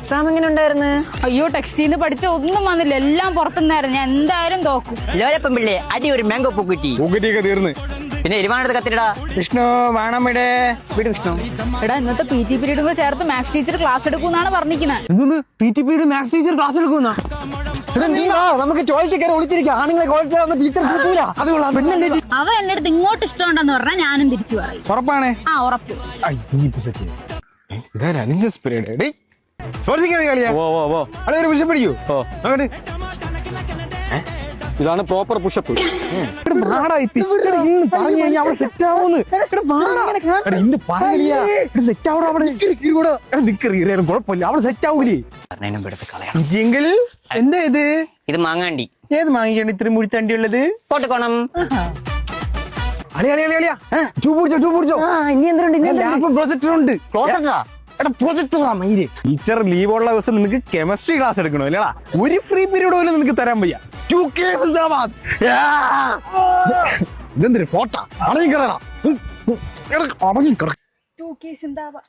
Exam എങ്ങനെ ഉണ്ടായിരുന്നു? അയ്യോ ടെക്സ്റ്റീന്ന് പഠിച്ച ഒന്നും വന്നില്ല. എല്ലാം പുറത്തുനിന്നായിരുന്നു. ഞാൻ എന്തായാലും തോക്കും. ലോലപ്പം പിള്ളേ അടി ഒരു മാംഗോ പൂക്കുറ്റി പൂക്കുറ്റിയൊക്കെ തീർന്ന്. പിന്നെ എരിവാണെടുത്ത് കത്തിടാ വിഷ്ണു വേണം ഇവിടെ. വീട് വിഷ്ണു എടാ ഇന്നത്തെ പി ടി പീരീഡും കൂടെ ചേർത്ത് മാത്സ് ടീച്ചർ ക്ലാസ് എടുക്കുന്നാണ് പറഞ്ഞിരിക്കുന്നത് P T period maths teacher class എടുക്കുന്ന? നമുക്ക് ടോയ്ലറ്റ് കയറി ഒളിച്ചിരിക്കാം. ആണുങ്ങളെ വന്ന ടീച്ചർ കിട്ടൂല. അത് കൊള്ളാം. പെണ്ണല്ലേ ഇത്? അവ എന്റെ അടുത്ത് ഇങ്ങോട്ട് ഇഷ്ടമുണ്ടെന്ന് പറഞ്ഞാൽ ഞാനും തിരിച്ചു പറയും. ഉറപ്പാണേ? ആ ഉറപ്പ്. ഇതാ അഞ്ച് സ്പിരിഡ് ഡേയ് സ്പോർട്സ് കളിയാ? ഓ ഓ ഓ അവിടെ ഒരു പുഷപ്പ് അടിക്കൂ ഓ. അങ്ങോട്ട്. ഇതാണ് പ്രോപ്പർ പുഷപ്പ് സെറ്റ് ആവുന്നു. ഇന്ന് പറഞ്ഞില്ല സെറ്റ് ആവണം അവിടെ. നിക്കറിയാലും കുഴപ്പമില്ല അവിടെ സെറ്റ് ആവൂലേ? പറഞ്ഞതിനും എടുത്ത് കളയാ. ജിങ്കിൾ എന്താ ഇത്? ഇത് മാങ്ങാണ്ടി. ഏത് മാങ്ങിയാണ് ഇത്ര മുഴുത്തണ്ടി ഉള്ളത്? കോട്ടക്കോണം. അളി അളി അളി അളിയാ ചൂ പിടിച്ചോ ചൂ പിടിച്ചോ. ഇനി എന്തുണ്ട് ലാപ്പ് പ്രൊജക്ടർ ഉണ്ട് ക്ലോസറ്റാ? എടാ പ്രൊജക്ടർ മയിൽ. ടീച്ചർ ലീവ് ഉള്ള ദിവസം നിനക്ക് കെമിസ്ട്രി ക്ലാസ് എടുക്കണോ അല്ലേടാ ഒരു ഫ്രീ പീരീഡ് പോലും നിനക്ക് തരാൻ വയ്യ. ടു കെ സിന്ദാബാദ് ഇതെന്തൊരു ഫോട്ടോ അടങ്ങിക്കിടണം അടങ്ങിക്കിട ടു കേസ് ഉണ്ടാവാ